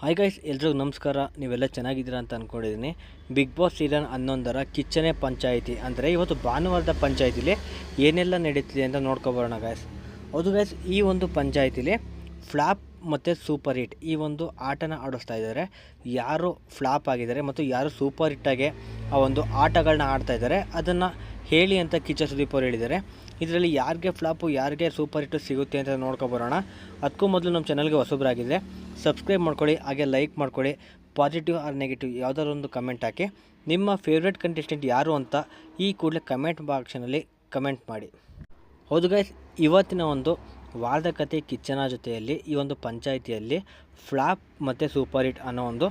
Hi guys ಎಲ್ರಿಗೂ ನಮಸ್ಕಾರ. ನೀವೆಲ್ಲ ಚೆನ್ನಾಗಿದ್ದೀರಾ ಅಂತ ಅಂದ್ಕೊಂಡಿದ್ದೀನಿ ಬಿಗ್ ಬಾಸ್ ಸೀಸನ್ ಹನ್ನೊಂದರ ಕಿಚ್ಚನೆ ಪಂಚಾಯಿತಿ, ಅಂದರೆ ಇವತ್ತು ಭಾನುವಾರದ ಪಂಚಾಯಿತಿಲಿ ಏನೆಲ್ಲ ನಡೀತಿದೆ ಅಂತ ನೋಡ್ಕೊಬರೋಣ ಗೈಸ್ ಹೌದು ಗೈಸ್ ಈ ಒಂದು ಪಂಚಾಯಿತಿಲಿ ಫ್ಲಾಪ್ ಮತ್ತು ಸೂಪರ್ ಹಿಟ್. ಈ ಒಂದು ಆಟನ ಆಡಿಸ್ತಾ ಇದ್ದಾರೆ. ಯಾರು ಫ್ಲಾಪ್ ಆಗಿದ್ದಾರೆ ಮತ್ತು ಯಾರು ಸೂಪರ್ ಹಿಟ್ಟಾಗೆ ಆ ಒಂದು ಆಟಗಳನ್ನ ಆಡ್ತಾ ಇದ್ದಾರೆ, ಅದನ್ನು ಹೇಳಿ ಅಂತ ಕಿಚ್ಚ ಸುದೀಪ್ ಅವರು ಹೇಳಿದ್ದಾರೆ. ಇದರಲ್ಲಿ ಯಾರಿಗೆ ಫ್ಲಾಪು, ಯಾರಿಗೆ ಸೂಪರ್ ಹಿಟ್ಟು ಸಿಗುತ್ತೆ ಅಂತ ನೋಡ್ಕೊಬರೋಣ ಅದಕ್ಕೂ ಮೊದಲು ನಮ್ಮ ಚಾನಲ್ಗೆ ಹೊಸಬರಾಗಿದೆ ಸಬ್ಸ್ಕ್ರೈಬ್ ಮಾಡ್ಕೊಳ್ಳಿ, ಹಾಗೆ ಲೈಕ್ ಮಾಡ್ಕೊಳ್ಳಿ. ಪಾಸಿಟಿವ್ ಆರ್ ನೆಗೆಟಿವ್ ಯಾವುದಾದ್ರು ಒಂದು ಕಮೆಂಟ್ ಹಾಕಿ. ನಿಮ್ಮ ಫೇವ್ರೇಟ್ ಕಂಟೆಸ್ಟೆಂಟ್ ಯಾರು ಅಂತ ಈ ಕೂಡಲೇ ಕಮೆಂಟ್ ಬಾಕ್ಸ್ನಲ್ಲಿ ಕಮೆಂಟ್ ಮಾಡಿ. ಹೌದು ಗೈಸ್ ಇವತ್ತಿನ ಒಂದು ವಾರದ ಕತೆ ಕಿಚ್ಚನ ಜೊತೆಯಲ್ಲಿ ಈ ಒಂದು ಪಂಚಾಯಿತಿಯಲ್ಲಿ ಫ್ಲಾಪ್ ಮತ್ತು ಸೂಪರ್ ಹಿಟ್ ಅನ್ನೋ ಒಂದು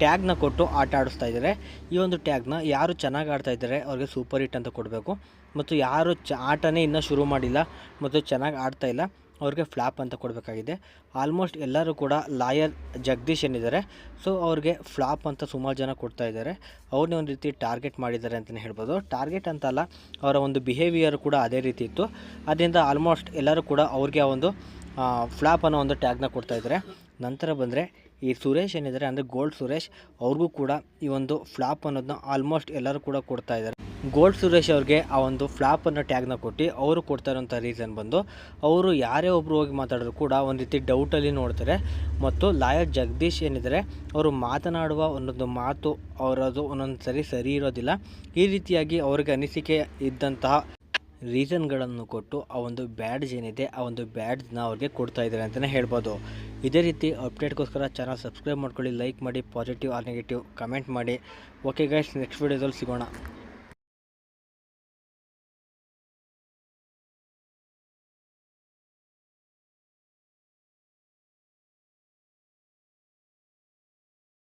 ಟ್ಯಾಗ್ನ ಕೊಟ್ಟು ಆಟ ಆಡಿಸ್ತಾ ಇದ್ದಾರೆ. ಈ ಒಂದು ಟ್ಯಾಗ್ನ ಯಾರು ಚೆನ್ನಾಗಿ ಆಡ್ತಾ ಇದ್ದಾರೆ ಅವ್ರಿಗೆ ಸೂಪರ್ ಹಿಟ್ ಅಂತ ಕೊಡಬೇಕು. ಮತ್ತು ಯಾರು ಚ, ಆಟನೇ ಇನ್ನೂ ಶುರು ಮಾಡಿಲ್ಲ ಮತ್ತು ಚೆನ್ನಾಗಿ ಆಡ್ತಾ ಇಲ್ಲ. ಅವ್ರಿಗೆ ಫ್ಲಾಪ್ ಅಂತ ಕೊಡಬೇಕಾಗಿದೆ. ಆಲ್ಮೋಸ್ಟ್ ಎಲ್ಲರೂ ಕೂಡ ಲಾಯರ್ ಜಗದೀಶ್ ಏನಿದ್ದಾರೆ, ಸೊ ಅವ್ರಿಗೆ ಫ್ಲಾಪ್ ಅಂತ ಸುಮಾರು ಜನ ಕೊಡ್ತಾ ಇದ್ದಾರೆ. ಅವ್ರನ್ನೇ ಒಂದು ರೀತಿ ಟಾರ್ಗೆಟ್ ಮಾಡಿದ್ದಾರೆ ಅಂತಲೇ ಹೇಳ್ಬೋದು. ಟಾರ್ಗೆಟ್ ಅಂತಲ್ಲ, ಅವರ ಒಂದು ಬಿಹೇವಿಯರ್ ಕೂಡ ಅದೇ ರೀತಿ ಇತ್ತು. ಅದರಿಂದ ಆಲ್ಮೋಸ್ಟ್ ಎಲ್ಲರೂ ಕೂಡ ಅವ್ರಿಗೆ ಆ ಒಂದು ಫ್ಲಾಪ್ ಅನ್ನೋ ಒಂದು ಟ್ಯಾಗ್ನ ಕೊಡ್ತಾ ಇದ್ದಾರೆ. ನಂತರ ಬಂದರೆ ಈ ಸುರೇಶ್ ಏನಿದ್ದಾರೆ ಅಂದರೆ ಗೋಲ್ಡ್ ಸುರೇಶ್, ಅವ್ರಿಗೂ ಕೂಡ ಈ ಒಂದು ಫ್ಲಾಪ್ ಅನ್ನೋದನ್ನ ಆಲ್ಮೋಸ್ಟ್ ಎಲ್ಲರೂ ಕೂಡ ಕೊಡ್ತಾ ಇದ್ದಾರೆ. ಗೋಲ್ಡ್ ಸುರೇಶ್ ಅವ್ರಿಗೆ ಆ ಒಂದು ಫ್ಲಾಪ್ ಅನ್ನೋ ಟ್ಯಾಗ್ನ ಕೊಟ್ಟು ಅವರು ಕೊಡ್ತಾ ಇರೋಂಥ ರೀಸನ್ ಬಂದು ಅವರು ಯಾರೇ ಒಬ್ಬರು ಹೋಗಿ ಮಾತಾಡಿದ್ರು ಕೂಡ ಒಂದು ರೀತಿ ಡೌಟಲ್ಲಿ ನೋಡ್ತಾರೆ. ಮತ್ತು ಲಾಯರ್ ಜಗದೀಶ್ ಏನಿದ್ದಾರೆ ಅವರು ಮಾತನಾಡುವ ಒಂದೊಂದು ಮಾತು ಅವರದು ಒಂದೊಂದು ಸರಿ ಸರಿ ಇರೋದಿಲ್ಲ. ಈ ರೀತಿಯಾಗಿ ಅವ್ರಿಗೆ ಅನಿಸಿಕೆ ಇದ್ದಂತಹ ರೀಸನ್ಗಳನ್ನು ಕೊಟ್ಟು ಆ ಒಂದು ಬ್ಯಾಡ್ಜ್ ಏನಿದೆ, ಆ ಒಂದು ಬ್ಯಾಡ್ಜ್ನ ಅವ್ರಿಗೆ ಕೊಡ್ತಾ ಇದ್ದಾರೆ ಅಂತಲೇ ಹೇಳ್ಬೋದು. ಇದೇ ರೀತಿ ಅಪ್ಡೇಟ್ಗೋಸ್ಕರ ಚಾನಲ್ ಸಬ್ಸ್ಕ್ರೈಬ್ ಮಾಡ್ಕೊಳ್ಳಿ ಲೈಕ್ ಮಾಡಿ ಪಾಸಿಟಿವ್ ಆರ್ ನೆಗೆಟಿವ್ ಕಮೆಂಟ್ ಮಾಡಿ. ಓಕೆ ಗೈಸ್ ನೆಕ್ಸ್ಟ್ ವೀಡಿಯೋದಲ್ಲಿ ಸಿಗೋಣ.